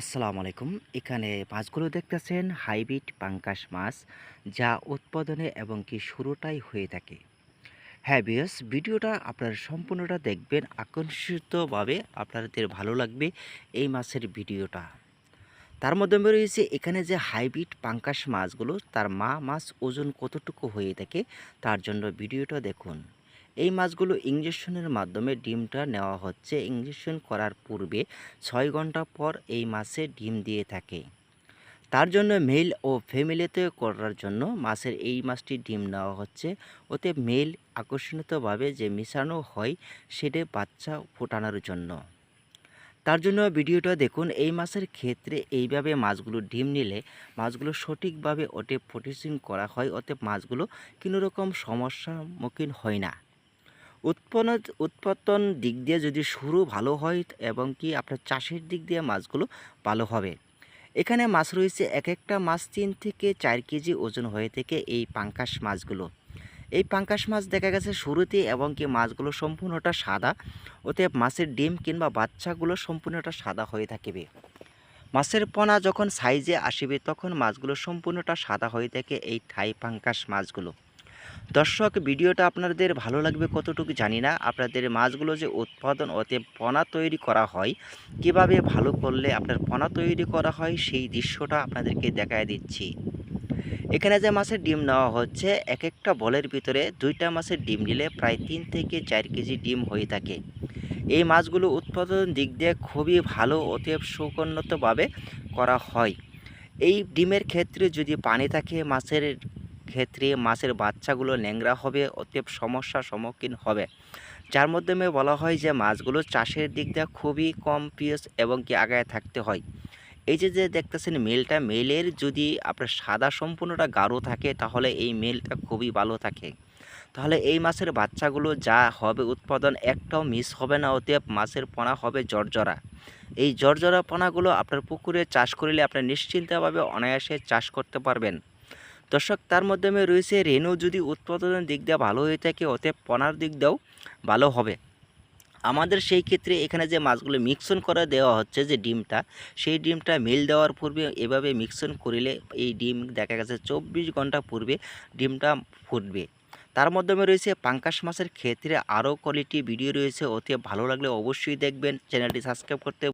আসসালামু আলাইকুম। এখানে মাছগুলো দেখতেছেন, হাইব্রিড পাঙ্কাশ মাছ, যা উৎপাদনে এবং কি শুরুটাই হয়ে থাকে। হ্যাঁ বিয়স ভিডিওটা আপনারা সম্পূর্ণটা দেখবেন, আকর্ষিতভাবে আপনাদের ভালো লাগবে এই মাছের ভিডিওটা। তার মধ্যে রয়েছে, এখানে যে হাইব্রিড পাঙ্কাশ মাছগুলো, তার মা মাছ ওজন কতটুকু হয়ে থাকে, তার জন্য ভিডিওটা দেখুন। এই মাছগুলো ইঞ্জেকশনের মাধ্যমে ডিমটা নেওয়া হচ্ছে। ইঞ্জেকশন করার পূর্বে ছয় ঘণ্টা পর এই মাছে ডিম দিয়ে থাকে। তার জন্য মেল ও ফ্যামিলিতে করার জন্য মাছের এই মাছটি ডিম নেওয়া হচ্ছে। ওতে মেল আকর্ষণীয়ভাবে যে মিশানো হয়, সেটা বাচ্চা ফোটানোর জন্য। তার জন্য ভিডিওটা দেখুন, এই মাছের ক্ষেত্রে এইভাবে মাছগুলো ডিম নিলে মাছগুলো সঠিকভাবে ওতে প্রসেসিং করা হয়। ওতে মাছগুলো কোনো রকম সমস্যার সম্মুখীন হয় না। উৎপন্ন, উৎপাদন দিক দিয়ে যদি শুরু ভালো হয় এবং কি আপনার চাষের দিক দিয়ে মাছগুলো ভালো হবে। এখানে মাছ রয়েছে এক একটা মাছ তিন থেকে চার কেজি ওজন হয়ে থেকে এই পাঙ্কাশ মাছগুলো। এই পাঙ্কাশ মাছ দেখা গেছে শুরুতে এবং কি মাছগুলো সম্পূর্ণটা সাদা ওতে মাছের ডিম কিংবা বাচ্চাগুলো সম্পূর্ণটা সাদা হয়ে থাকবে। মাছের পোনা যখন সাইজে আসিবে তখন মাছগুলো সম্পূর্ণটা সাদা হয়ে থাকে এই থাই পাঙ্কাশ মাছগুলো। দর্শক, ভিডিওটা আপনাদের ভালো লাগবে কতটুকু জানি না। আপনাদের মাছগুলো যে উৎপাদন ওতে পোনা তৈরি করা হয়, কীভাবে ভালো করলে আপনার পোনা তৈরি করা হয়, সেই দৃশ্যটা আপনাদেরকে দেখায় দিচ্ছি। এখানে যে মাছের ডিম নেওয়া হচ্ছে এক একটা বলের ভিতরে দুইটা মাছের ডিম নিলে প্রায় তিন থেকে চার কেজি ডিম হয়ে থাকে। এই মাছগুলো উৎপাদন দিক দিয়ে খুবই ভালো, অতএব সুকন্নতভাবে করা হয়। এই ডিমের ক্ষেত্রে যদি পানি থাকে, মাছের ক্ষেত্রে মাছের বাচ্চাগুলো ন্যাংরা হবে, অতএব সমস্যার সম্মুখীন হবে। যার মাধ্যমে বলা হয় যে মাছগুলো চাষের দিক দিয়ে খুবই কম পিএস এবং কি আগায় থাকতে হয়। এই যে যে দেখতেছেন মেলটা, মেলের যদি আপনার সাদা সম্পূর্ণটা গাঢ় থাকে, তাহলে এই মেলটা খুবই ভালো থাকে। তাহলে এই মাছের বাচ্চাগুলো যা হবে উৎপাদন একটাও মিস হবে না, অতএব মাছের পোনা হবে জর্জরা। এই জর্জরা পোনাগুলো আপনার পুকুরে চাষ করলে আপনার নিশ্চিন্তভাবে অনায়াসে চাষ করতে পারবেন। দর্শক, তার মাধ্যমে রয়েছে রেনু যদি উৎপাদনের দিক দিয়ে ভালো হয়ে থাকে, অতএব পনার দিক দিয়েও ভালো হবে। আমাদের সেই ক্ষেত্রে এখানে যে মাছগুলো মিক্সন করে দেওয়া হচ্ছে, যে ডিমটা, সেই ডিমটা মিল দেওয়ার পূর্বে এভাবে মিক্সন করিলে এই ডিম দেখা গেছে চব্বিশ ঘণ্টা পূর্বে ডিমটা ফুটবে। তার মাধ্যমে রয়েছে পাঙ্কাশ মাছের ক্ষেত্রে আরও কোয়ালিটি ভিডিও রয়েছে। অতি ভালো লাগলে অবশ্যই দেখবেন। চ্যানেলটি সাবস্ক্রাইব করতে